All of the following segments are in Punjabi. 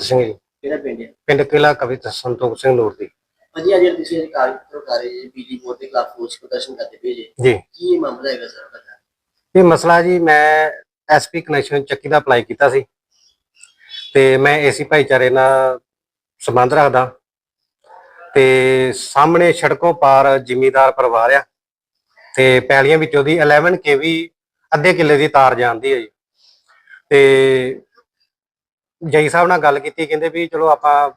ਸਿੰਘ ਜੀ। ਕਿਹੜਾ ਪਿੰਡ ਹੈ? ਪਿੰਡ ਕਿਲਾ ਕਵਿਤ ਸੰਤੋਖ ਸਿੰਘ ਨੂਰ ਦੀ ਹਾਂਜੀ ਅੱਜ ਤੁਸੀਂ ਇਹ ਕਾਗਜ਼ ਪੱਤਰ ਉਤਾਰੇ ਜੀ ਬਿਜਲੀ ਬੋਰਡ ਦੇ ਖਿਲਾਫ ਰੋਸ ਪ੍ਰਦਰਸ਼ਨ ਕਰਦੇ ਪਏ ਜੀ। ਜੀ। ਕੀ ਮਾਮਲਾ ਹੈਗਾ ਸਰ ਪਤਾ ਇਹ ਮਸਲਾ ਜੀ ਮੈਂ ਐਸਪੀ ਕਨੈਕਸ਼ਨ ਚੱਕੀ ਦਾ ਅਪਲਾਈ ਕੀਤਾ ਸੀ। ਤੇ ਮੈਂ ਏਸੀ ਭਾਈਚਾਰੇ ਨਾਲ ਸੰਬੰਧ ਰੱਖਦਾ। ਤੇ ਸਾਹਮਣੇ ਸੜਕੋਂ ਪਾਰ ਜ਼ਿਮੀਦਾਰ ਪਰਿਵਾਰ ਆ। ਤੇ ਪੈਲੀਆਂ ਵਿੱਚੋਂ ਦੀ 11 ਕੇਵੀ ਅੱਧੇ ਕਿੱਲੇ ਦੀ ਤਾਰ ਜਾਂਦੀ ਹੈ ਜੀ। ਤੇ ਜਈ ਸਾਹਿਬ ਨਾਲ ਗੱਲ ਕੀਤੀ, ਕਹਿੰਦੇ ਵੀ ਚਲੋ ਆਪਾਂ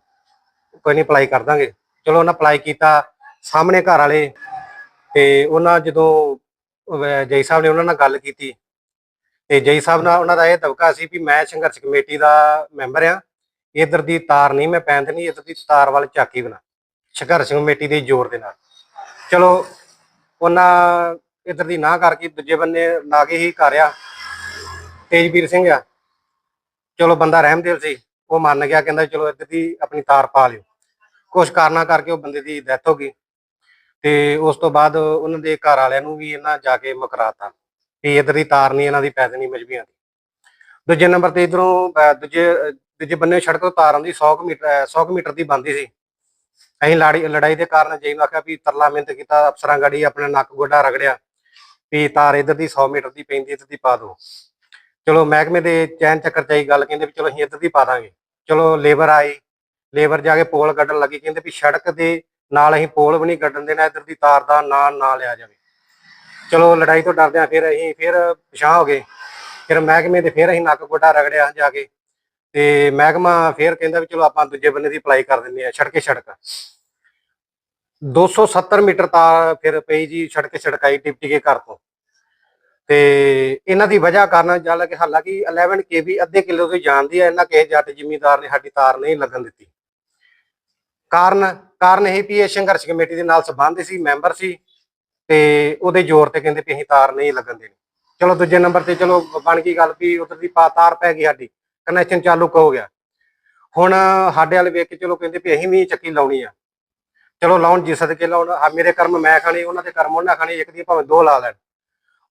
ਕੋਈ ਨਹੀਂ ਅਪਲਾਈ ਕਰ ਦਾਂਗੇ। ਚਲੋ ਉਹਨਾਂ ਅਪਲਾਈ ਕੀਤਾ ਸਾਹਮਣੇ ਘਰ ਵਾਲੇ ਤੇ ਉਹਨਾਂ ਜਦੋਂ ਵ- ਸਾਹਿਬ ਨੇ ਉਹਨਾਂ ਨਾਲ ਗੱਲ ਕੀਤੀ ਤੇ ਜਈ ਸਾਹਿਬ ਨਾਲ ਉਹਨਾਂ ਦਾ ਇਹ ਦਬਕਾ ਸੀ ਵੀ ਮੈਂ ਸੰਘਰਸ਼ ਕਮੇਟੀ ਦਾ ਮੈਂਬਰ ਆ, ਇਧਰ ਦੀ ਤਾਰ ਨਹੀਂ ਮੈਂ ਪੈਣ ਦੇਣੀ, ਇਧਰ ਦੀ ਤਾਰ ਵੱਲ ਝਾਕੀ ਬਣਾ ਸੰਘਰਸ਼ ਕਮੇਟੀ ਦੇ ਜ਼ੋਰ ਦੇ ਨਾਲ। ਚਲੋ ਉਹਨਾਂ ਇਧਰ ਦੀ ਨਾ ਕਰਕੇ ਦੂਜੇ ਬੰਨੇ ਨਾਗੇ ਹੀ ਕਰਿਆ ਤੇਜਵੀਰ ਸਿੰਘ ਆ ਚਲੋ ਬੰਦਾ ਰਹਿਮਦਿਲ ਸੀ ਉਹ ਮੰਨ ਗਿਆ ਕਹਿੰਦਾ ਚਲੋ ਇੱਧਰ ਦੀ ਆਪਣੀ ਤਾਰ ਪਾ ਲਿਓ। ਕੁਛ ਕਾਰਨਾਂ ਕਰਕੇ ਉਹ ਬੰਦੇ ਦੀ ਡੈਥ ਹੋ ਗਈ ਤੇ ਉਸ ਤੋਂ ਬਾਅਦ ਉਹਨਾਂ ਦੇ ਘਰ ਵਾਲਿਆਂ ਨੂੰ ਵੀ ਇਹਨਾਂ ਜਾ ਕੇ ਮੁਕਰਾਤਾ ਵੀ ਇਧਰ ਦੀ ਤਾਰ ਨਹੀਂ ਇਹਨਾਂ ਦੀ ਪੈਦਨੀ ਮਜਬੀਆਂ ਦੀ। ਦੂਜੇ ਨੰਬਰ ਤੇ ਇਧਰੋਂ ਦੂਜੇ ਦੂਜੇ ਬੰਨੇ ਸੜਕ ਤੋਂ ਤਾਰ ਆਉਂਦੀ 100 ਕੁ ਮੀਟਰ ਅਹ, 100 ਕੁ ਮੀਟਰ ਦੀ ਬੰਦੀ ਸੀ। ਅਸੀਂ ਲੜਾਈ ਲੜਾਈ ਦੇ ਕਾਰਨ ਜਈ ਨੂੰ ਆਖਿਆ ਵੀ ਤਰਲਾ ਮਿਹਨਤ ਕੀਤਾ ਅਫਸਰਾਂ ਗਾੜੀ ਆਪਣੇ ਨੱਕ ਗੋਡਾ ਰਗੜਿਆ ਵੀ ਤਾਰ ਇਧਰ ਦੀ 100 ਮੀਟਰ ਦੀ ਪੈਂਦੀ ਇੱਧਰ ਦੀ ਪਾ ਦਿਓ। ਚਲੋ ਮਹਿਕਮੇ ਦੇ ਚੈਨ ਚੱਕਰ ਚ ਗੱਲ, ਕਹਿੰਦੇ ਵੀ ਚਲੋ ਅਸੀਂ ਇੱਧਰ ਦੀ ਪਾ ਦਾਂਗੇ। ਚਲੋ ਲੇਬਰ ਆਈ, ਲੇਬਰ ਜਾ ਕੇ ਪੋਲ ਕੱਢਣ ਲੱਗੀ, ਕਹਿੰਦੇ ਵੀ ਸੜਕ ਦੇ ਨਾਲ ਅਸੀਂ ਪੋਲ ਵੀ ਨਹੀਂ ਕੱਢਣ ਦੇਣਾ, ਇੱਧਰ ਦੀ ਤਾਰ ਦਾ ਨਾਂ ਨਾ ਲਿਆ ਜਾਵੇ। ਚਲੋ ਲੜਾਈ ਤੋਂ ਡਰਦਿਆਂ ਫਿਰ ਅਸੀਂ ਫਿਰ ਪਛਾਹ ਹੋ ਗਏ। ਫਿਰ ਮਹਿਕਮੇ ਦੇ ਫਿਰ ਅਸੀਂ ਨੱਕ ਗੋਡਾ ਰਗੜਿਆ ਜਾ ਕੇ। ਤੇ ਮਹਿਕਮਾ ਫਿਰ ਕਹਿੰਦਾ ਵੀ ਚਲੋ ਆਪਾਂ ਦੂਜੇ ਬੰਨੇ ਦੀ ਅਪਲਾਈ ਕਰ ਦਿੰਦੇ ਆ ਛੜਕੇ ਸੜਕ। 270 ਮੀਟਰ ਤਾਰ ਫਿਰ ਪਈ ਜੀ ਛੜਕੇ ਸੜਕਾਈ ਟਿਪਟੀ ਕੇ ਘਰ ਤੋਂ। ਤੇ ਇਹਨਾਂ ਦੀ ਵਜ੍ਹਾ ਕਾਰਨ ਜਲ ਕਿ ਹਾਲਾਂਕਿ 11 ਕੇਵੀ ਅੱਧੇ ਕਿਲੋ ਤੋਂ ਜਾਣਦੀ ਹੈ, ਇਹਨਾਂ ਕਿਸੇ ਜੱਟ ਜ਼ਿਮੀਂਦਾਰ ਨੇ ਸਾਡੀ ਤਾਰ ਨਹੀਂ ਲੱਗਣ ਦਿੱਤੀ। ਕਾਰਨ ਕਾਰਨ ਇਹ ਵੀ ਇਹ ਸੰਘਰਸ਼ ਕਮੇਟੀ ਦੇ ਨਾਲ ਸੰਬੰਧ ਸੀ, ਮੈਂਬਰ ਸੀ ਤੇ ਉਹਦੇ ਜ਼ੋਰ ਤੇ ਕਹਿੰਦੇ ਵੀ ਅਸੀਂ ਤਾਰ ਨਹੀਂ ਲੱਗਣ ਦੇਣੀ। ਚਲੋ ਦੂਜੇ ਨੰਬਰ ਤੇ ਚਲੋ ਬਣ ਗਈ ਗੱਲ ਵੀ ਉਧਰ ਦੀ ਪਾ ਤਾਰ ਪੈ ਗਈ ਸਾਡੀ ਕਨੈਕਸ਼ਨ ਚਾਲੂ ਹੋ ਗਿਆ। ਹੁਣ ਸਾਡੇ ਵਾਲੇ ਵੇਖ ਕੇ ਚਲੋ ਕਹਿੰਦੇ ਵੀ ਅਸੀਂ ਵੀ ਚੱਕੀ ਲਾਉਣੀ ਆ। ਚਲੋ ਲਾਉਣ ਜੀ ਸਦਕੇ ਲਾਉਣ ਮੇਰੇ ਕਰਮ ਮੈਂ ਖਾਣੇ, ਉਹਨਾਂ ਦੇ ਕਰਮ ਉਹਨਾਂ ਖਾਣੇ, ਇੱਕ ਦੀ ਭਾਵੇਂ ਦੋ ਲਾ ਲੈਣ।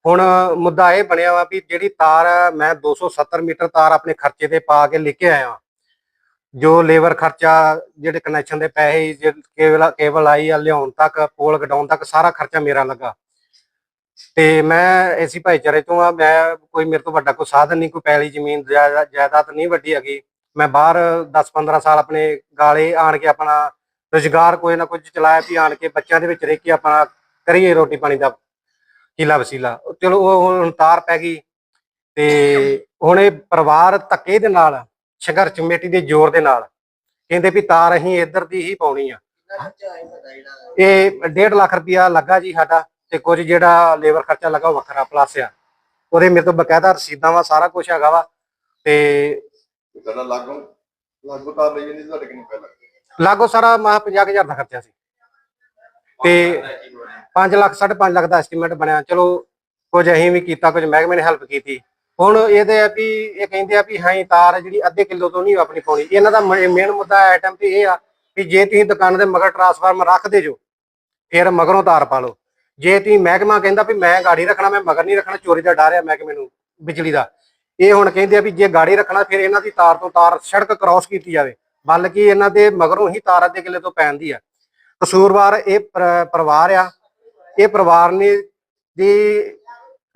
ਹੁਣ ਮੁੱਦਾ ਇਹ ਬਣਿਆ ਵਾ ਵੀ ਜਿਹੜੀ ਤਾਰ ਆ, ਮੈਂ 270 ਮੀਟਰ ਤਾਰ ਆਪਣੇ ਖਰਚੇ ਤੇ ਪਾ ਕੇ ਲੈ ਕੇ ਆਇਆ ਜੋ ਲੇਬਰ ਖਰਚਾ ਜਿਹੜੇ ਕਨੈਕਸ਼ਨ ਦੇ ਪੈਸੇ ਕੇਵਲ ਕੇਬਲ ਆਈ ਆ ਲਿਆਉਣ ਤੱਕ ਪੋਲ ਕਢਾਉਣ ਤੱਕ ਸਾਰਾ ਖਰਚਾ ਮੇਰਾ ਲੱਗਾ। ਤੇ ਮੈਂ ਐਸੀ ਭਾਈਚਾਰੇ ਤੋਂ ਆ ਮੈਂ ਕੋਈ ਮੇਰੇ ਤੋਂ ਵੱਡਾ ਕੋਈ ਸਾਧਨ ਨਹੀਂ ਕੋਈ ਪੈਲੀ ਜ਼ਮੀਨ ਜਾਇਦਾਦ ਨਹੀਂ ਵੱਡੀ ਹੈਗੀ। ਮੈਂ ਬਾਹਰ 10-15 ਸਾਲ ਆਪਣੇ ਗਾਲੇ ਆਣ ਕੇ ਆਪਣਾ ਰੁਜ਼ਗਾਰ ਕੋਈ ਨਾ ਕੁਝ ਚਲਾਇਆ ਵੀ ਆਣ ਕੇ ਬੱਚਿਆਂ ਦੇ ਵਿੱਚ ਰਹਿ ਕੇ ਆਪਣਾ ਕਰੀਏ ਰੋਟੀ ਪਾਣੀ ਦਾ ਕਿਲਾ ਵਸੀਲਾ। ਚਲੋ ਉਹ ਹੁਣ ਤਾਰ ਪੈ ਗਈ ਤੇ ਹੁਣ ਇਹ ਪਰਿਵਾਰ ਧੱਕੇ ਦੇ ਨਾਲ ਸੰਘਰਸ਼ ਕਮੇਟੀ ਦੇ ਜ਼ੋਰ ਦੇ ਨਾਲ ਕਹਿੰਦੇ ਵੀ ਤਾਰ ਅਸੀਂ ਇੱਧਰ ਦੀ ਹੀ ਪਾਉਣੀ ਆ। ਜਿਹੜਾ ਇਹ 1.5 ਲੱਖ ਰੁਪਇਆ ਲੱਗਾ ਜੀ ਸਾਡਾ ਤੇ ਕੁਝ ਜਿਹੜਾ ਲੇਬਰ ਖਰਚਾ ਲੱਗਾ ਉਹ ਵੱਖਰਾ ਪਲੱਸ ਆ। ਉਹਦੇ ਮੇਰੇ ਤੋਂ ਬਕਾਇਦਾ ਰਸੀਦਾਂ ਵਾ ਸਾਰਾ ਕੁਝ ਹੈਗਾ ਵਾ ਤੇ ਪਹਿਲਾਂ ਲਾਗੂ ਲਾਗੂ ਤਾਂ ਲਈ ਸੀ, ਤੁਹਾਡੇ ਕਿੰਨੇ ਪੈਸੇ ਲੱਗਦੇ? ਲਾਗੋ ਸਾਰਾ ਮਾ 50000 ਦਾ ਖਰਚਾ ਸੀ। ਤੇ 5 ਲੱਖ 5.5 ਲੱਖ ਦਾ ਐਸਟੀਮੇਟ ਬਣਿਆ। ਚਲੋ, ਕੁਝ ਅਸੀਂ ਵੀ ਕੀਤਾ, ਕੁਝ ਮਹਿਕਮੇ ਨੇ ਹੈਲਪ ਕੀਤੀ। ਹੁਣ ਇਹਦੇ ਆ ਵੀ, ਇਹ ਕਹਿੰਦੇ ਆ ਵੀ ਹਾਂ ਤਾਰ ਜਿਹੜੀ ਅੱਧੇ ਕਿਲੋ ਤੋਂ ਨਹੀਂ ਆਪਣੀ ਪਾਉਣੀ। ਇਹਨਾਂ ਦਾ ਮੇਨ ਮੁੱਦਾ ਆਈਟਮ ਤੇ ਇਹ ਆ ਵੀ ਜੇ ਤੁਸੀਂ ਦੁਕਾਨ ਦੇ ਮਗਰ ਟਰਾਂਸਫਾਰਮ ਰੱਖਦੇ ਜੋ, ਫਿਰ ਮਗਰੋਂ ਤਾਰ ਪਾ ਲਓ। ਜੇ ਤੁਸੀਂ ਮਹਿਕਮਾ ਕਹਿੰਦਾ ਵੀ ਮੈਂ ਗਾੜੀ ਰੱਖਣਾ, ਮੈਂ ਮਗਰ ਨਹੀਂ ਰੱਖਣਾ, ਚੋਰੀ ਦਾ ਡਰ ਆ ਮਹਿਕਮੇ ਨੂੰ, ਬਿਜਲੀ ਦਾ। ਇਹ ਹੁਣ ਕਹਿੰਦੇ ਆ ਵੀ ਜੇ ਗਾੜੀ ਰੱਖਣਾ, ਫਿਰ ਇਹਨਾਂ ਦੀ ਤਾਰ ਤੋਂ ਤਾਰ ਸੜਕ ਕ੍ਰਾਸ ਕੀਤੀ ਜਾਵੇ। ਬਲਕਿ ਇਹਨਾਂ ਦੇ ਮਗਰੋਂ ਹੀ ਤਾਰ ਅੱਧੇ ਕਿਲੇ ਤੋਂ ਪੈਂਦੀ ਆ। ਕਸੂਰਵਾਰ ਇਹ ਪਰਿਵਾਰ ਆ ਇਹ ਪਰਿਵਾਰ ਨੇ ਦੀ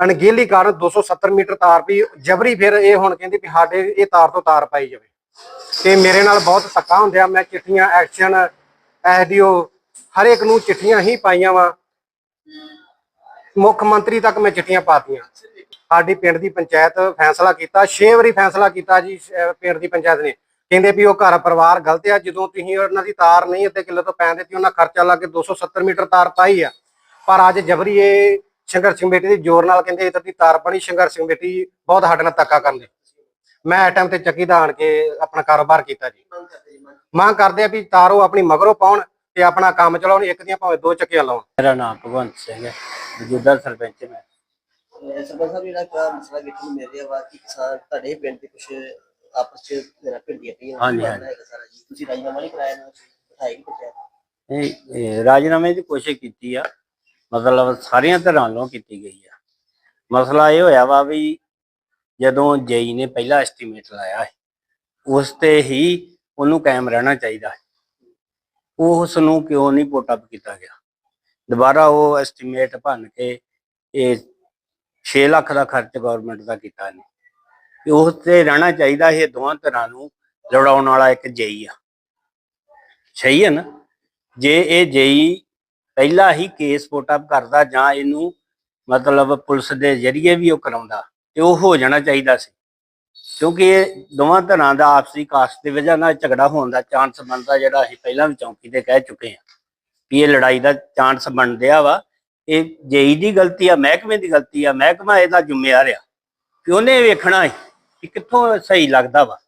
ਅਣਗਹਿਲੀ ਕਾਰਨ 270 ਮੀਟਰ ਤਾਰ ਪਈ ਜਬਰੀ ਫਿਰ ਇਹ ਹੁਣ ਕਹਿੰਦੇ ਵੀ ਸਾਡੇ ਇਹ ਤਾਰ ਤੋਂ ਤਾਰ ਪਾਈ ਜਾਵੇ। ਤੇ ਮੇਰੇ ਨਾਲ ਬਹੁਤ ਧੱਕਾ ਹੁੰਦਿਆ ਮੈਂ ਚਿੱਠੀਆਂ, ਐਕਸ਼ਨ, ਐਸਡੀਓ ਹਰ ਇੱਕ ਨੂੰ ਚਿੱਠੀਆਂ ਹੀ ਪਾਈਆਂ ਵਾ। ਮੁੱਖ ਮੰਤਰੀ ਤੱਕ ਮੈਂ ਚਿੱਠੀਆਂ ਪਾਤੀਆਂ। ਸਾਡੀ ਪਿੰਡ ਦੀ ਪੰਚਾਇਤ ਫੈਸਲਾ ਕੀਤਾ 6 ਵਾਰੀ ਫੈਸਲਾ ਕੀਤਾ ਜੀ ਪਿੰਡ ਦੀ ਪੰਚਾਇਤ ਨੇ। ਕਹਿੰਦੇ ਵੀ ਉਹ ਘਰ ਪਰਿਵਾਰ ਗਲਤ ਆ, ਜਦੋਂ ਤੁਸੀਂ ਉਹਨਾਂ ਦੀ ਤਾਰ ਨਹੀਂ ਅੱਧੇ ਕਿਲੋ ਤੋਂ ਪੈਣ ਦਿੱਤੀ, ਉਹਨਾਂ ਖਰਚਾ ਲਾ ਕੇ 270 ਮੀਟਰ ਤਾਰ ਪਾਈ ਆ। ਪਰ ਅੱਜ ਜਬਰੀ ਇਹ ਸੰਘਰਸ਼ ਕਮੇਟੀ ਦੇ ਜ਼ੋਰ ਨਾਲ ਕਹਿੰਦੇ ਇੱਧਰ ਦੀ ਤਾਰ ਬਣੀ ਸੰਘਰਸ਼ ਕਮੇਟੀ ਬਹੁਤ ਸਾਡੇ ਨਾਲ ਧੱਕਾ ਕਰਨ ਦੀ। ਮੈਂ ਟਾਈਮ ਤੇ ਚੱਕੀ ਦਾ ਆਣ ਕੇ ਆਪਣਾ ਕਾਰੋਬਾਰ ਕੀਤਾ ਜੀ। ਮੰਗ ਕਰਦੇ ਆ ਵੀ ਤਾਰੋ ਆਪਣੀ ਮਗਰੋਂ ਪਾਉਣ ਤੇ ਆਪਣਾ ਕੰਮ ਚਲਾਉਣ ਇੱਕ ਦੀਆਂ ਭਾਵੇਂ ਦੋ ਚੱਕੀਆਂ ਲਾਉਣ। ਮੇਰਾ ਨਾਮ ਭਗਵੰਤ ਸਿੰਘ ਹੈ ਮੌਜੂਦਾ ਸਰਪੰਚ ਮੈਂ। ਸਰਪੰਚ ਸਾਹਿਬ ਜਿਹੜਾ ਇੱਕ ਮਸਲਾ ਮਿਲ ਰਿਹਾ ਵਾ ਕਿ ਕਿਸਾਨ ਤੁਹਾਡੇ ਪਿੰਡ ਦੇ ਕੁਝ ਆਪਸ ਚ ਮੇਰਾ ਭਿੰਡੀਆਂ ਪਈਆਂ ਹਾਂਜੀ, ਕੀ ਸਾਰਾ ਜੀ। ਤੁਸੀਂ ਰਾਜਨਾਮਾ ਨਹੀਂ ਕਰਾਇਆ ਨਾ ਬਿਠਾਈ ਨਹੀਂ ਪੰਚਾਇਤ ਇਹ ਇਹ ਰਾਜੀਨਾਮੇ ਦੀ ਕੋਸ਼ਿਸ਼ ਕੀਤੀ ਆ। ਮਤਲਬ ਸਾਰੀਆਂ ਤਰ੍ਹਾਂ ਵੱਲੋਂ ਕੀਤੀ ਗਈ ਆ। ਮਸਲਾ ਇਹ ਹੋਇਆ ਵਾ ਵੀ ਜਦੋਂ ਜੇਈ ਨੇ ਪਹਿਲਾ ਐਸਟੀਮੇਟ ਲਾਇਆ ਸੀ, ਉਸ ਤੇ ਹੀ ਉਹਨੂੰ ਕਾਇਮ ਰਹਿਣਾ ਚਾਹੀਦਾ ਹੈ ਉਸ ਨੂੰ ਕਿਉਂ ਨਹੀਂ ਪੁੱਟ ਕੀਤਾ ਗਿਆ? ਦੁਬਾਰਾ ਉਹ ਐਸਟੀਮੇਟ ਭੰਨ ਕੇ ਇਹ 6 ਲੱਖ ਦਾ ਖਰਚ ਗਵਰਨਮੈਂਟ ਦਾ ਕੀਤਾ ਨੇ ਉਸ ਤੇ ਰਹਿਣਾ ਚਾਹੀਦਾ ਇਹ ਦੋਵਾਂ ਤਰ੍ਹਾਂ ਨੂੰ ਲੜਾਉਣ ਵਾਲਾ ਇੱਕ ਜਈ ਆ। ਸਹੀ ਹੈ ਨਾ? ਜੇ ਇਹ ਜਈ ਪਹਿਲਾਂ ਹੀ ਕੇਸ ਪੁੱਟ ਅਪ ਕਰਦਾ ਜਾਂ ਇਹਨੂੰ ਮਤਲਬ ਪੁਲਿਸ ਦੇ ਜ਼ਰੀਏ ਵੀ ਉਹ ਕਰਾਉਂਦਾ, ਤੇ ਉਹ ਹੋ ਜਾਣਾ ਚਾਹੀਦਾ ਸੀ। ਕਿਉਂਕਿ ਇਹ ਦੋਵਾਂ ਧਿਰਾਂ ਦਾ ਆਪਸੀ ਕਾਸਟ ਦੀ ਵਜ੍ਹਾ ਨਾਲ ਝਗੜਾ ਹੋਣ ਦਾ ਚਾਂਸ ਬਣਦਾ ਜਿਹੜਾ ਅਸੀਂ ਪਹਿਲਾਂ ਵੀ ਚੌਂਕੀ ਤੇ ਕਹਿ ਚੁੱਕੇ ਹਾਂ ਕਿ ਇਹ ਲੜਾਈ ਦਾ ਚਾਂਸ ਬਣਦਿਆ ਵਾ। ਇਹ ਜੇਈ ਦੀ ਗਲਤੀ ਆ, ਮਹਿਕਮੇ ਦੀ ਗਲਤੀ ਆ, ਮਹਿਕਮਾ ਇਹਦਾ ਜ਼ਿੰਮੇਵਾਰ ਆ ਕਿ ਉਹਨੇ ਵੇਖਣਾ ਹੈ ਕਿ ਕਿੱਥੋਂ ਸਹੀ ਲੱਗਦਾ ਵਾ।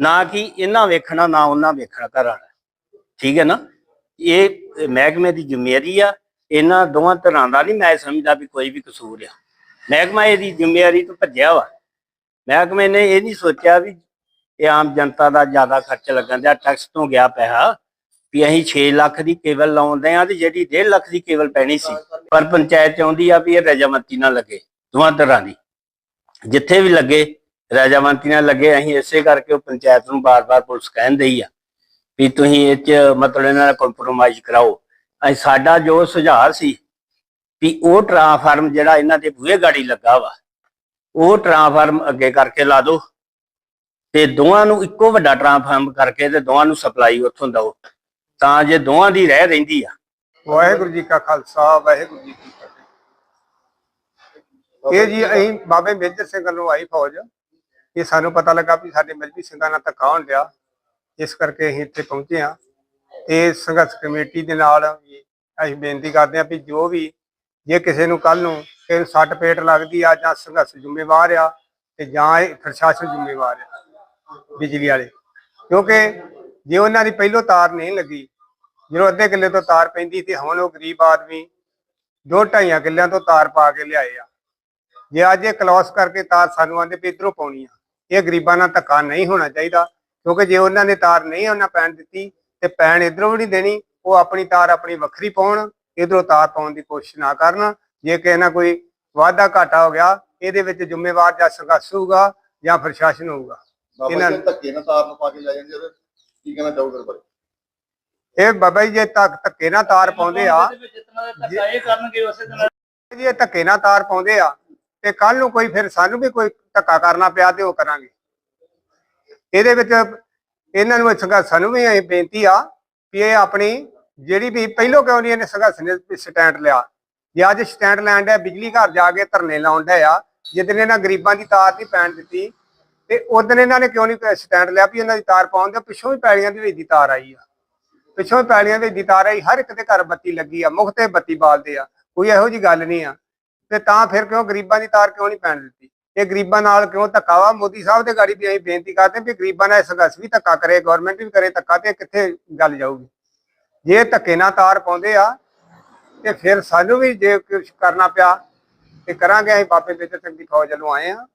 ਨਾ ਕਿ ਇਹਨਾਂ ਵੇਖਣਾ, ਨਾ ਉਹਨਾਂ ਵੇਖਣਾ ਘਰ ਵਾਲਾ। ਠੀਕ ਹੈ ਨਾ? ਇਹ ਮਹਿਕਮੇ ਦੀ ਜ਼ਿੰਮੇਵਾਰੀ ਆ, ਇਹਨਾਂ ਦੋਵਾਂ ਧਿਰਾਂ ਦਾ ਨਹੀਂ ਮੈਂ ਸਮਝਦਾ ਵੀ ਕੋਈ ਵੀ ਕਸੂਰ ਆ। ਮਹਿਕਮਾ ਇਹਦੀ ਜ਼ਿੰਮੇਵਾਰੀ ਤੋਂ ਭੱਜਿਆ ਵਾ। ਮਹਿਕਮੇ ਨੇ ਇਹ ਨਹੀਂ ਸੋਚਿਆ ਵੀ ਇਹ ਆਮ ਜਨਤਾ ਦਾ ਜ਼ਿਆਦਾ ਖਰਚ ਲੱਗਣ ਦਾ ਟੈਕਸ ਤੋਂ ਗਿਆ ਪੈਸਾ ਵੀ ਅਸੀਂ 6 ਲੱਖ ਦੀ ਕੇਬਲ ਲਾਉਂਦੇ ਆ ਤੇ ਜਿਹੜੀ 1.5 ਲੱਖ ਦੀ ਕੇਬਲ ਪੈਣੀ ਸੀ, ਪਰ ਪੰਚਾਇਤ ਚਾਹੁੰਦੀ ਆ ਵੀ ਇਹ ਰਜਾਮੰਤੀ ਨਾਲ ਲੱਗੇ, ਦੋਵਾਂ ਤਰ੍ਹਾਂ ਦੀ। ਜਿੱਥੇ ਵੀ ਲੱਗੇ ਰਜਾਮੰਤੀ ਨਾਲ ਲੱਗੇ, ਅਸੀਂ ਇਸੇ ਕਰਕੇ ਉਹ ਪੰਚਾਇਤ ਨੂੰ ਬਾਰ-ਬਾਰ ਪੁਲਿਸ ਕਹਿੰਦੇ ਹੀ ਆ। ਵੀ ਤੁਸੀਂ ਇਹ ਚ ਮਤਲਬ ਇਹਨਾਂ ਨਾਲ ਕੰਪਰੋਮਾਈਜ਼ ਕਰਾਓ। ਅਸੀਂ ਸਾਡਾ ਜੋ ਸੁਝਾਅ ਸੀ ਵੀ ਉਹ ਟ੍ਰਾਂਸਫਾਰਮ ਜਿਹੜਾ ਇਹਨਾਂ ਦੇ ਬੂਹੇ ਗਾੜੀ ਲੱਗਾ ਵਾ, ਉਹ ਟ੍ਰਾਂਸਫਾਰਮ ਅੱਗੇ ਕਰਕੇ ਲਾ ਦਿਓ ਤੇ ਦੋਵਾਂ ਨੂੰ ਇੱਕੋ ਵੱਡਾ ਟ੍ਰਾਂਸਫਾਰਮ ਕਰਕੇ ਤੇ ਦੋਵਾਂ ਨੂੰ ਸਪਲਾਈ ਉੱਥੋਂ ਦਿਓ। ਤਾਂ ਜੇ ਦੋਵਾਂ ਦੀ ਰਹਿ ਰਹਿੰਦੀ ਆ। ਵਾਹਿਗੁਰੂ ਜੀ ਕਾ ਖਾਲਸਾ, ਵਾਹਿਗੁਰੂ ਜੀ ਕੀ ਫਤਿਹ। ਇਹ ਜੀ ਅਸੀਂ ਬਾਬੇ ਮੇਜਰ ਸਿੰਘ ਵੱਲੋਂ ਆਈ ਫੌਜ। ਇਹ ਸਾਨੂੰ ਪਤਾ ਲੱਗਾ ਵੀ ਸਾਡੇ ਮਿਲਵੀ ਸਿੰਘਾਂ ਨਾਲ ਧੱਕਾ ਹੋਣ ਡਿਆ ਇਸ ਕਰਕੇ ਅਸੀਂ ਇੱਥੇ ਪਹੁੰਚੇ ਹਾਂ ਤੇ ਸੰਘਰਸ਼ ਕਮੇਟੀ ਦੇ ਨਾਲ ਵੀ ਅਸੀਂ ਬੇਨਤੀ ਕਰਦੇ ਹਾਂ ਵੀ ਜੋ ਵੀ ਜੇ ਕਿਸੇ ਨੂੰ ਕੱਲ ਨੂੰ ਕਿਸੇ ਨੂੰ ਸੱਟ ਪੇਟ ਲੱਗਦੀ ਆ ਜਾਂ ਸੰਘਰਸ਼ ਜ਼ਿੰਮੇਵਾਰ ਆ ਤੇ ਜਾਂ ਇਹ ਪ੍ਰਸ਼ਾਸਨ ਜ਼ਿੰਮੇਵਾਰ ਆ ਬਿਜਲੀ ਵਾਲੇ। ਕਿਉਂਕਿ ਜੇ ਉਹਨਾਂ ਦੀ ਪਹਿਲੋਂ ਤਾਰ ਨਹੀਂ ਲੱਗੀ, ਜਦੋਂ ਅੱਧੇ ਕਿੱਲੇ ਤੋਂ ਤਾਰ ਪੈਂਦੀ ਸੀ ਹੁਣ ਉਹ ਗਰੀਬ ਆਦਮੀ ਦੋ ਢਾਈਆਂ ਕਿੱਲਿਆਂ ਤੋਂ ਤਾਰ ਪਾ ਕੇ ਲਿਆਏ ਆ। ਜੇ ਅੱਜ ਇਹ ਕਲੋਸ ਕਰਕੇ ਤਾਰ ਸਾਨੂੰ ਆਂਦੇ ਵੀ ਇਧਰੋਂ ਪਾਉਣੀ ਆ, ਇਹ ਗਰੀਬਾਂ ਨਾਲ ਧੱਕਾ ਨਹੀਂ ਹੋਣਾ ਚਾਹੀਦਾ। ਕਿਉਂਕਿ ਜੇ ਉਹਨਾਂ ਨੇ ਤਾਰ ਨਹੀਂ ਉਹਨਾਂ ਪੈਣ ਦਿੱਤੀ ਤੇ ਪੈਣ ਇਧਰੋਂ ਵੀ ਨਹੀਂ ਦੇਣੀ ਉਹ ਆਪਣੀ ਤਾਰ ਆਪਣੀ ਵੱਖਰੀ ਪਾਉਣ ਇਧਰੋਂ ਤਾਰ ਪਾਉਣ ਦੀ ਕੋਸ਼ਿਸ਼ ਨਾ ਕਰਨ। ਜੇ ਕਿਸੇ ਨਾਲ ਕੋਈ ਵਾਧਾ ਘਾਟਾ ਹੋ ਗਿਆ ਇਹਦੇ ਵਿੱਚ ਜ਼ਿੰਮੇਵਾਰ ਜਾਂ ਸੰਘਰਸ਼ ਹੋਊਗਾ ਜਾਂ ਪ੍ਰਸ਼ਾਸਨ ਹੋਊਗਾ। ਇਹਨਾਂ- ਜੀ ਧੱਕੇ ਨਾਲ ਤਾਰ ਨੂੰ ਪਾ ਕੇ ਲੈ ਜਾਂਦੇ ਆ ਤੇ ਕੀ ਕਹਿਣਾ ਚਾਹੋਗੇ ਬਾਰੇ? ਇਹ ਬਾਬਾ ਜੀ ਜੇ ਤੱਕ ਧੱਕੇ ਨਾਲ ਤਾਰ ਪਾਉਂਦੇ ਆ ਧੱਕਾ ਇਹ ਕਰਨਗੇ ਉਸੇ ਤਰ੍ਹਾਂ ਜੀ ਇਹ ਧੱਕੇ ਨਾਲ ਤਾਰ ਪਾਉਂਦੇ ਆ ਤੇ ਕੱਲ ਨੂੰ ਕੋਈ ਫਿਰ ਸਾਨੂੰ ਵੀ ਕੋਈ ਧੱਕਾ ਕਰਨਾ ਪਿਆ ਤੇ ਉਹ ਕਰਾਂਗੇ। ਇਹਦੇ ਵਿੱਚ ਇਹਨਾਂ ਨੂੰ ਸੰਘਰਸ਼ਾਂ ਨੂੰ ਵੀ ਇਹ ਬੇਨਤੀ ਆ ਵੀ ਇਹ ਆਪਣੀ ਜਿਹੜੀ ਵੀ ਪਹਿਲੋਂ ਕਿਉਂ ਨਹੀਂ ਇਹਨੇ ਸੰਘਰਸ਼ ਨੇ ਸਟੈਂਡ ਲਿਆ। ਜੇ ਅੱਜ ਸਟੈਂਡ ਲੈਣ ਡਿਆ, ਬਿਜਲੀ ਘਰ ਜਾ ਕੇ ਧਰਨੇ ਲਾਉਣ ਡਿਆ ਆ ਜਿੱਦਣ ਇਹਨਾਂ ਗਰੀਬਾਂ ਦੀ ਤਾਰ ਨਹੀਂ ਪੈਣ ਦਿੱਤੀ, ਤੇ ਉਦੋਂ ਇਹਨਾਂ ਨੇ ਕਿਉਂ ਨਹੀਂ ਸਟੈਂਡ ਲਿਆ ਵੀ ਇਹਨਾਂ ਦੀ ਤਾਰ ਪਾਉਣ ਦੇ, ਪਿੱਛੋਂ ਵੀ ਪੈਲੀਆਂ ਦੀ ਵੇਚਦੀ ਤਾਰ ਆਈ ਆ। ਪਿੱਛੋਂ ਵੀ ਪੈਲੀਆਂ ਵਿੱਚ ਦੀ ਤਾਰ ਆਈ, ਹਰ ਇੱਕ ਦੇ ਘਰ ਬੱਤੀ ਲੱਗੀ ਆ ਮੁਖਤੇ ਬੱਤੀ ਬਾਲਦੇ ਆ, ਕੋਈ ਇਹੋ ਜੀ ਗੱਲ ਨਹੀਂ ਆ। ਤੇ ਤਾਂ ਫਿਰ ਕਿਉਂ ਗਰੀਬਾਂ ਦੀ ਤਾਰ ਕਿਉਂ ਨਹੀਂ ਪੈਣ ਦਿੱਤੀ? ਇਹ ਗਰੀਬਾਂ ਨਾਲ ਕਿਉਂ ਧੱਕਾ ਵਾ? ਮੋਦੀ ਸਾਹਿਬ ਦੇ ਗਾੜੀ ਵੀ ਅਸੀਂ ਬੇਨਤੀ ਕਰਦੇ ਵੀ ਗਰੀਬਾਂ ਨਾਲ ਸੰਘਰਸ਼ ਵੀ ਧੱਕਾ ਕਰੇ ਗਵਰਨਮੈਂਟ ਵੀ ਕਰੇ, ਧੱਕਾ ਤੇ ਕਿੱਥੇ ਗੱਲ ਜਾਊਗੀ? ਜੇ ਧੱਕੇ ਨਾਲ ਤਾਰ ਪਾਉਂਦੇ ਆ, ਤੇ ਫਿਰ ਸਾਨੂੰ ਵੀ ਜੇ ਕੁਝ ਕਰਨਾ ਪਿਆ, ਤੇ ਕਰਾਂਗੇ ਅਸੀਂ ਬਾਬੇ ਬੇਦਰ ਸਿੰਘ ਦੀ ਫੌਜ ਵੱਲੋਂ ਆਏ ਆ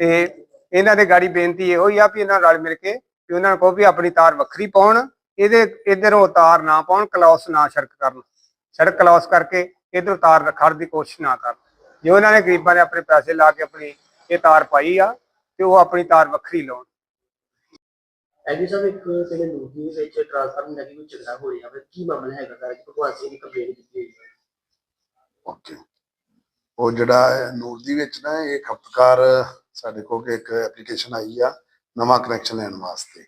ਤੇ ਇਹਨਾਂ ਦੇ ਗਾੜੀ ਬੇਨਤੀ ਇਹੋ ਹੀ ਆ ਵੀ ਇਹਨਾਂ ਨਾਲ ਰਲ ਮਿਲ ਕੇ ਵੀ ਉਹਨਾਂ ਨੂੰ ਕਹੋ ਵੀ ਆਪਣੀ ਤਾਰ ਵੱਖਰੀ ਪਾਉਣ, ਇਹਦੇ, ਇਧਰੋਂ ਤਾਰ ਨਾ ਪਾਉਣ, ਕਲੌਸ ਨਾ ਸੜਕ ਕਰਨ। ਸੜਕ ਕਲੌਸ ਕਰਕੇ ਇਧਰੋਂ ਤਾਰ ਰੱਖਣ ਦੀ ਕੋਸ਼ਿਸ਼ ਨਾ ਕਰਨ। ਜੇ ਉਹਨਾਂ ਨੇ ਗਰੀਬਾਂ ਨੇ ਆਪਣੇ ਪੈਸੇ ਲਾ ਕੇ ਆਪਣੀ ਇਹ ਤਾਰ ਪਾਈ ਆ ਤੇ ਉਹ ਆਪਣੀ ਤਾਰ ਵੱਖਰੀ ਲਾਉਣ। ਐਡੀ ਸਾਹਿਬ ਇੱਕ ਕਿਹੜੇ ਨੂਰੀ ਵਿੱਚ ਟ੍ਰਾਂਸਫਾਰਮ ਲੱਗੀ ਕੋਈ ਝਗੜਾ ਹੋ ਰਿਹਾ ਵਾ ਕੀ ਮਾਮਲਾ ਹੈਗਾ ਸਰ ਭਗਵਾਨ ਸਿੰਘ ਦੀ ਕੰਪਲੇਂਟ ਕੀਤੀ ਹੋਈ ਹੈ ਓਕੇ। ਉਹ ਜਿਹੜਾ ਨੂਰ ਦੀ ਵਿੱਚ ਨਾ ਇਹ ਖਪਤਕਾਰ ਸਾਡੇ ਕੋਲ ਇੱਕ ਐਪਲੀਕੇਸ਼ਨ ਆਈ ਆ ਨਵਾਂ ਕਨੈਕਸ਼ਨ ਲੈਣ ਵਾਸਤੇ।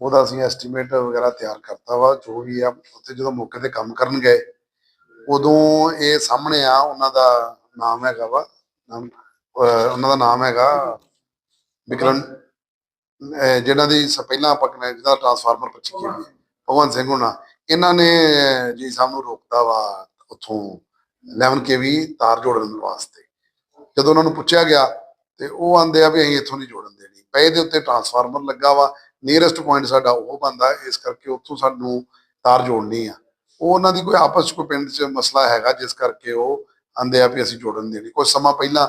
ਉਹਦਾ ਅਸੀਂ ਐਸਟੀਮੇਟ ਵਗੈਰਾ ਤਿਆਰ ਕਰਤਾ ਵਾ ਜੋ ਵੀ ਆ ਉੱਥੇ ਜਦੋਂ ਮੌਕੇ ਤੇ ਕੰਮ ਕਰਨ ਗਏ ਉਦੋਂ ਇਹ ਸਾਹਮਣੇ ਆ ਉਹਨਾਂ ਦਾ ਨਾਮ ਹੈਗਾ ਵਾ ਨਾਮ ਉਹਨਾਂ ਦਾ ਨਾਮ ਹੈਗਾ ਵਿਕਰਨ ਅਹ ਜਿਹਨਾਂ ਦੀ ਸ- ਪਹਿਲਾਂ ਆਪਾਂ ਕਨੈਕਟ ਦਾ ਟਰਾਂਸਫਾਰਮਰ 25 ਕੇ ਭਗਵੰਤ ਸਿੰਘ ਹੋਣਾ, ਇਹਨਾਂ ਨੇ ਜੀ ਸਾਹਿਬ ਨੂੰ ਰੋਕਤਾ ਵਾ ਉੱਥੋਂ 11 ਕੇਵੀ ਤਾਰ ਜੋੜਨ ਵਾਸਤੇ। ਜਦੋਂ ਉਹਨਾਂ ਨੂੰ ਪੁੱਛਿਆ ਗਿਆ ਤੇ ਉਹ ਆਂਦੇ ਆ ਵੀ ਅਸੀਂ ਇੱਥੋਂ ਨਹੀਂ ਜੋੜਨ ਦੇਣੀ। ਪਏ ਦੇ ਉੱਤੇ ਟਰਾਂਸਫਾਰਮਰ ਲੱਗਾ ਵਾ ਨੀਅਰੈਸਟ ਪੁਆਇੰਟ ਸਾਡਾ ਉਹ ਬੰਦਾ ਇਸ ਕਰਕੇ ਉੱਥੋਂ ਸਾਨੂੰ ਤਾਰ ਜੋੜਨੀ ਆ। ਉਹ ਉਹਨਾਂ ਦੀ ਕੋਈ ਆਪਸ 'ਚ ਕੋਈ ਪਿੰਡ 'ਚ ਮਸਲਾ ਹੈਗਾ, ਜਿਸ ਕਰਕੇ ਉਹ ਆਂਦੇ ਆ ਵੀ ਅਸੀਂ ਜੋੜਨ ਦੇਣੀ। ਕੁਝ ਸਮਾਂ ਪਹਿਲਾਂ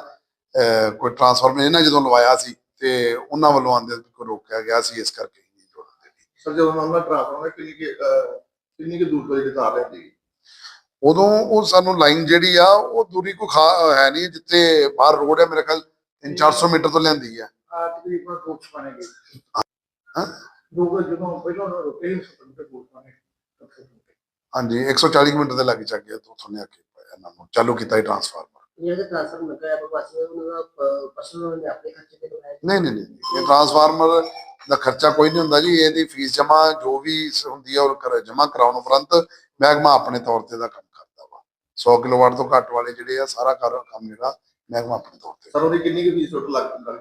ਕੋਈ ਟਰਾਂਸਫਾਰਮਰ ਇਹਨਾਂ ਜਦੋਂ ਲਵਾਇਆ ਸੀ ਤੇ ਉਹਨਾਂ ਵੱਲੋਂ ਆਂਦੇ ਕੋਈ ਰੋਕਿਆ ਗਿਆ ਸੀ ਇਸ ਕਰਕੇ ਨਹੀਂ ਜੋੜਨ ਸਰ ਜਦੋਂ ਮਾਮਲਾ ਟ੍ਰਾਂਸਫਾਰਮਰ ਕਿੰਨੀ ਕਿ ਅਹ, ਕਿੰਨੀ ਕਿ ਦੂਰ ਤੋਂ ਜਿਹੜੀ ਤਾਰ ਲੈਂਦੀ ਉਦੋਂ ਉਹ ਸਾਨੂੰ ਲਾਈਨ ਜਿਹੜੀ ਆ ਉਹ ਦੂਰੀ ਕੋਈ ਖਾ ਹੈ ਨਹੀਂ ਜਿੱਥੇ ਬਾਹਰ ਰੋਡ ਹੈ ਮੇਰੇ ਖਿਆਲ 3-400 ਮੀਟਰ ਤੋਂ ਲੈਂਦੀ ਆ। ਆ ਤਕਰੀਬਨ ਰੋਕ ਪਾਣੇਗੇ ਲੋਕ ਜਦੋਂ ਪਹਿਲਾਂ ਉਹਨਾਂ ਰੁਕੇ ਸੁਪਰਦੇ ਬੋਲਦਾ ਨੇ ਹਾਂਜੀ 140 ਮਿੰਟ ਦੇ ਲੱਗ ਚੱਕ ਉੱਥੋਂ ਲਿਆ ਕੇ ਇਹਨਾਂ ਨੂੰ ਚਾਲੂ ਕੀਤਾ ਹੀ ਟਰਾਂਸਫਾਰਮਰ ਜਿਹੜਾ ਟ੍ਰਾਂਸਫਰ ਲੱਗਾ ਹੈ ਪ੍ਰਵਾਸੀ ਉਹਨਾਂ ਦਾ ਪਰਸਨਲ ਨੇ ਆਪਣੇ ਖਰਚੇ ਤੇ ਲਗਾਇਆ ਨਹੀਂ ਨਹੀਂ ਨਹੀਂ ਇਹ ਟਰਾਂਸਫਾਰਮਰ ਦਾ ਖਰਚਾ ਕੋਈ ਨਹੀਂ ਹੁੰਦਾ ਜੀ। ਇਹਦੀ ਫੀਸ ਜਮਾ ਜੋ ਵੀ ਸ- ਹੁੰਦੀ ਹੈ ਉਹ ਜਮਾ ਕਰਾਉਣ ਉਪਰੰਤ ਮਹਿਕਮਾ ਆਪਣੇ ਤੌਰ ਤੇ ਦਾ ਕੰਮ ਕਰਦਾ ਵਾ। 100 ਕਿਲੋਵਾਟ ਤੋਂ ਘੱਟ ਵਾਲੇ ਜਿਹੜੇ ਆ ਸਾਰਾ ਕਰ ਕੰਮ ਜਿਹੜਾ ਮਹਿਕਮਾ ਆਪਣੇ ਤੌਰ ਤੇ ਸਰ ਉਹਦੀ ਕਿੰਨੀ ਕੁ ਫੀਸ ਟੋਟਲ ਲੱਗ ਲੱਗ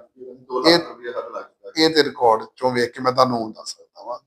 2 ਇਹ- ਲੱਖ ਰੁਪਏ ਹੱਦ ਲੱਗ ਇਹ ਤੇ ਰਿਕਾਰਡ ਚੋਂ ਵੇਖ ਕੇ ਮੈਂ ਤੁਹਾਨੂੰ ਦੱਸ ਸਕਦਾ ਵਾਂ।